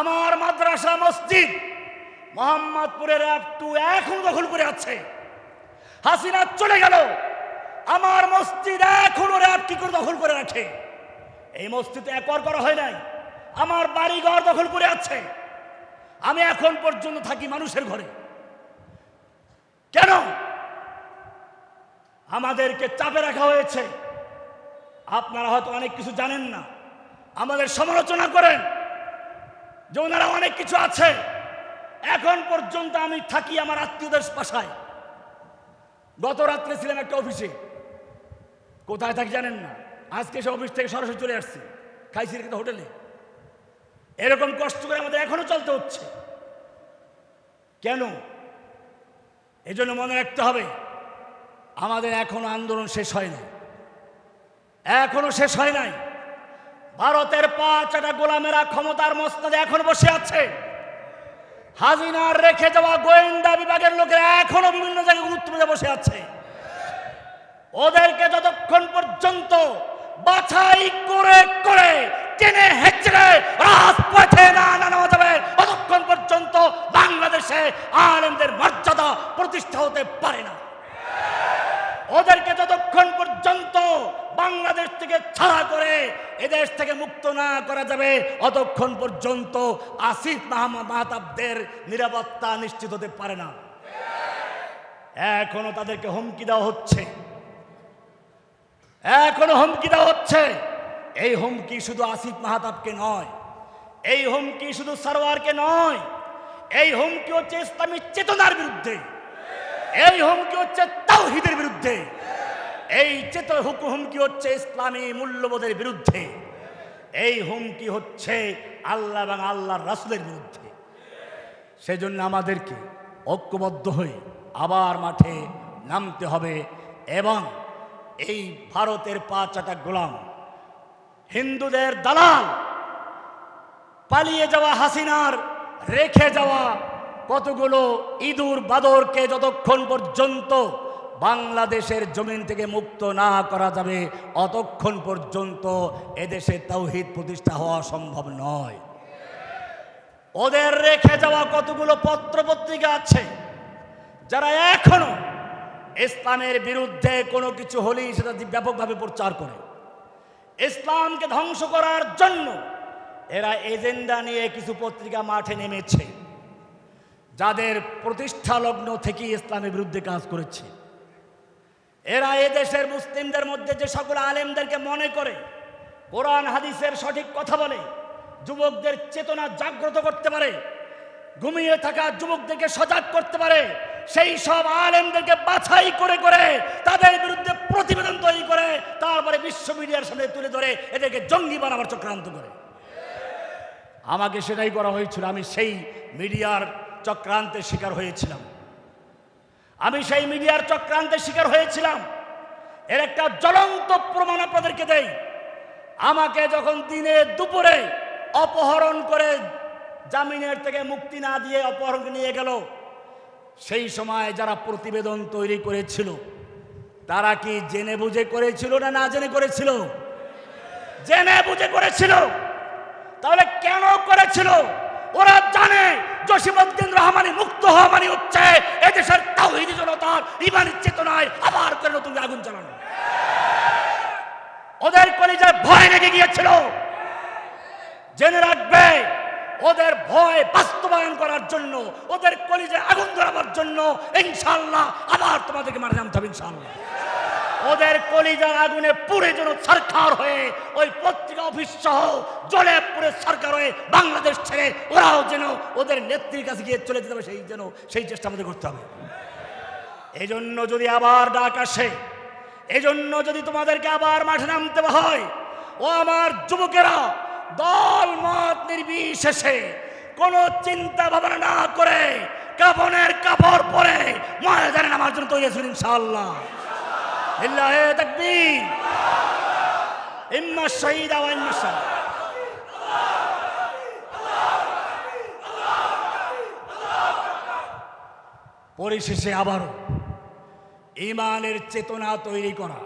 আমার মাদ্রাসা মসজিদ মোহাম্মদপুরের একটু এখন দখল করে আছে। হাসিনা চলে গেল। আমার মসজিদ এখনও র্যাব কি করে দখল করে রাখে? এই মসজিদ একর করা হয় নাই। আমার বাড়ি ঘর দখল করে আছে। আমি এখন পর্যন্ত থাকি মানুষের ঘরে। কেন? আমাদেরকে চাপে রাখা হয়েছে। আপনারা হয়তো অনেক কিছু জানেন না। আমাদের সমালোচনা করেন। যে ওনারা অনেক কিছু আছে। এখন পর্যন্ত আমি থাকি আমার আত্মীয়দের বাসায়। গত রাত্রে ছিলাম একটা অফিসে। কোথায় থাকি জানেন না। আজকে সে অফিস থেকে সরাসরি চলে আসছি, খাইছি রেখে হোটেলে। এরকম কষ্ট করে আমাদের এখনও চলতে হচ্ছে। কেন? এজন্য মনে রাখতে হবে, আমাদের এখনও আন্দোলন শেষ হয় নাই। এখনও শেষ হয় নাই। ভারতের পাঁচ একটা গোলামেরা ক্ষমতার মস্তাদে এখন বসে আছে। হাজিনার রেখে যাওয়া গোয়েন্দা বিভাগের লোকেরা এখনও বিভিন্ন জায়গায় গুরুত্বপূর্ণ বসে আছে। ওদেরকে যতক্ষণ পর্যন্ত বাছাই করে করে, টেনে হেঁচড়ে রাজপথে না নামানো যাবে, ততক্ষণ পর্যন্ত বাংলাদেশে আলেমদের মর্যাদা প্রতিষ্ঠা হতে পারে না। ওদেরকে যতক্ষণ পর্যন্ত বাংলাদেশ থেকে ছাড়া করে এদেশ থেকে মুক্ত না করা যাবে, অতক্ষণ পর্যন্ত আসিফ মাহমুদ মাহতাবদের নিরাপত্তা নিশ্চিত হতে পারে না। এখনও তাদেরকে হুমকি দেওয়া হচ্ছে। এখনও হুমকি দেওয়া হচ্ছে। এই হুমকি শুধু আসিফ মাহতাবকে নয়, এই হুমকি শুধু সারোয়ারকে নয়, এই হুমকি হচ্ছে ইসলামী চেতনার বিরুদ্ধে, এই হুমকি হচ্ছে তাওহিদের বিরুদ্ধে। এই চেত হুমকি হচ্ছে ইসলামী মূল্যবোধের বিরুদ্ধে। এই হুমকি হচ্ছে আল্লাহ এবং আল্লাহর রাসুলের বিরুদ্ধে। সেজন্য আমাদেরকে ঐক্যবদ্ধ হয়ে আবার মাঠে নামতে হবে এবং এই ভারতের পাঁচটা গোলাম, হিন্দুদের দালাল, পালিয়ে যাওয়া হাসিনার, রেখে যাওয়া কতগুলো ইঁদুর বাদরকে যতক্ষণ পর্যন্ত বাংলাদেশের জমিন থেকে মুক্ত না করা যাবে অতক্ষণ পর্যন্ত এদেশে তাওহিদ প্রতিষ্ঠা হওয়া সম্ভব নয়। ওদের রেখে যাওয়া কতগুলো পত্র পত্রিকা আছে, যারা এখনও ইসলামের বিরুদ্ধে কোনো কিছু হলেই সেটা ব্যাপকভাবে প্রচার করে। ইসলামকে ধ্বংস করার জন্য এরা এজেন্ডা নিয়ে কিছু পত্রিকা মাঠে নেমেছে, যাদের প্রতিষ্ঠা লগ্ন থেকেই ইসলামের বিরুদ্ধে কাজ করেছে। এরা এদেশের মুসলিমদের মধ্যে যে সকল আলেমদেরকে মনে করে, কোরআন, হাদিসের সঠিক কথা বলে, যুবকদের চেতনা জাগ্রত করতে পারে, ঘুমিয়ে থাকা যুবকদেরকে সজাগ করতে পারে, সেই সব আলেমদেরকে বাছাই করে করে তাদের বিরুদ্ধে প্রতিবেদন তৈরি করে, তারপরে বিশ্ব মিডিয়ার সামনে তুলে ধরে এদেরকে জঙ্গি বানাবার চক্রান্ত করে। আমাকে সেটাই করা হয়েছিল, আমি সেই মিডিয়ার চক্রান্তের শিকার হয়েছিলাম। আমি সেই মিডিয়ার চক্রান্তের শিকার হয়েছিলাম। এর একটা জ্বলন্ত প্রমাণ আপনাদেরকে দেই। আমাকে যখন দিনে দুপুরে অপহরণ করে জামিনের থেকে মুক্তি না দিয়ে অপহরণ নিয়ে গেল, সেই সময় যারা প্রতিবেদন তৈরি করেছিল, তারা কি জেনে বুঝে করেছিল না না জেনে করেছিল? জেনে বুঝে করেছিল। তাহলে কেন করেছিল? ওরা জানে জসিমউদ্দিন রহমানি মুক্ত হওয়া মানে হচ্ছে এদেশের তাওহিদি জনতার ইমানি চেতনায় আবার করে নতুন আগুন চালানো ওদের কলিজায় ভয় লেগে গিয়েছিল। জেনে রাখবে, ওদের ভয় বাস্তবায়ন করার জন্য, ওদের কলিজে আগুন ধরাবার জন্য ইনশাল্লাহ আবার তোমাদেরকে মারা নামতে হবে ইনশাল্লাহ ওদের কলিজার আগুনে পুড়ে যেন সরকার হয়ে ওই পত্রিকা অফিস সহ জলে পুরে সরকার হয়ে বাংলাদেশ ছেড়ে ওরাও যেন ওদের নেত্রীর কাছে গিয়ে চলে যেতে হবে সেই যেন, সেই চেষ্টা আমাদের করতে হবে। এই জন্য যদি আবার ডাক আসে এই জন্য যদি তোমাদেরকে আবার মাঠে নামতে হয়, ও আমার যুবকেরা, দল মত নির্বিশেষে কোনো চিন্তা ভাবনা না করে কাপনের কাপড় পরে ময়দানে নামার জন্য তৈরি আছেন ইনশাআল্লাহ। লিল্লাহে তাকবীর ইম্মা শহীদা ওয়া ইম্মা পরিশেষে আবারও ইমানের চেতনা তৈরি করা,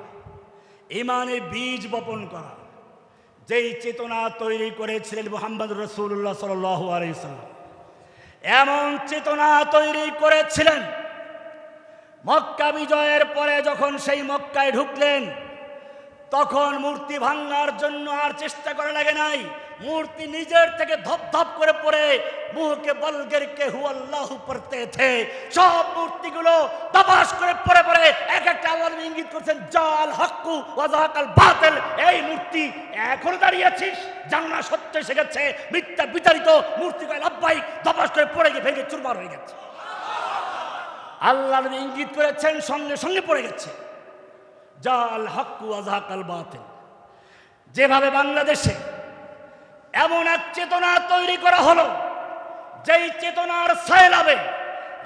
ইমানের বীজ বপন করা, যেই চেতনা তৈরি করেছিলেন মোহাম্মদ রসুল্লাহ সাল্লাহ আলাইসাল্লাম এমন চেতনা তৈরি করেছিলেন মক্কা বিজয়ের পরে যখন সেই মক্কায় ঢুকলেন, তখন মূর্তি ভাঙার জন্য আর চেষ্টা করা লাগে নাই। মূর্তি নিজের থেকে ধপ ধপ করে পড়ে, মুহকে বলগের কে হু আল্লাহ পড়তে সব মূর্তিগুলো তপাস করে পড়ে পড়ে এক একটা আওয়াজ ইঙ্গিত করছেন, জাল হাক্কু ওয়াজাকাল বাতিল, এই মূর্তি এখনও দাঁড়িয়ে আছিস? জানা সত্য এসে গেছে, মিথ্যা বিচারিত মূর্তি কয় লাভবাই, তপাস করে পড়ে গিয়ে ভেঙে চুরমার হয়ে গেছে। আল্লাহ ইঙ্গিত করেছেন, সঙ্গে সঙ্গে পড়ে গেছে। জাল হাক্কু আজহাকাল বাতিল। যেভাবে বাংলাদেশে এমন এক চেতনা তৈরি করা হলো, যেই চেতনার সায়লাবে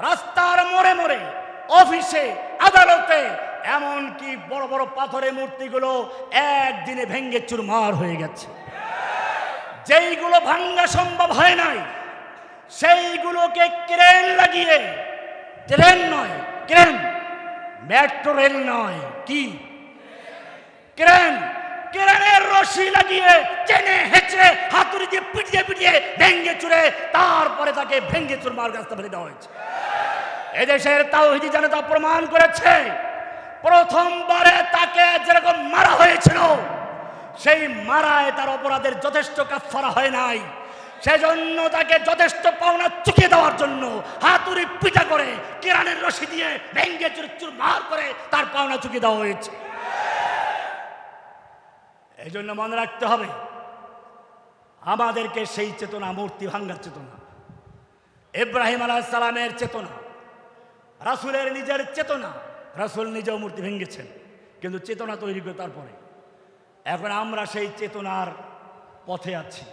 রাস্তার মোড়ে মোড়ে, অফিসে, আদালতে, এমনকি বড় বড় পাথরের মূর্তিগুলো একদিনে ভেঙ্গে চুরমার হয়ে গেছে। যেইগুলো ভাঙ্গা সম্ভব হয় নাই, সেইগুলোকে ক্রেন লাগিয়ে ট্রেন নয়, ক্রেন। মেট্রো রেল নয়, কি? ক্রেন। ক্রেনের রশি লাগিয়ে চেনে হেঁচড়ে হাতুড়ি দিয়ে পিটিয়ে পিটিয়ে ভেঙ্গে চুরে তারপরে তাকে ভেঙ্গে চুরমার রাস্তা ফেলে দেওয়া হয়েছে। এদেশের তাওহিদি জনতা প্রমাণ করেছে, প্রথমবারে তাকে যেরকম মারা হয়েছিল, সেই মারায় তার অপরাধের যথেষ্ট কাফারা হয় নাই। সেজন্য তাকে যথেষ্ট পাওনা চুকিয়ে দেওয়ার জন্য হাতুড়ি পিটা করে কিরানের রশি দিয়ে ভেঙ্গে চুর চুর মার করে তার পাওনা চুকিয়ে দেওয়া হয়েছে। এই জন্য মনে রাখতে হবে, আমাদেরকে সেই চেতনা, মূর্তি ভাঙ্গার চেতনা, ইব্রাহিম আলাহিসাল্লামের চেতনা, রাসুলের নিজের চেতনা, রাসুল নিজেও মূর্তি ভেঙেছেন কিন্তু চেতনা তৈরি করে তারপরে। এখন আমরা সেই চেতনার পথে আছি।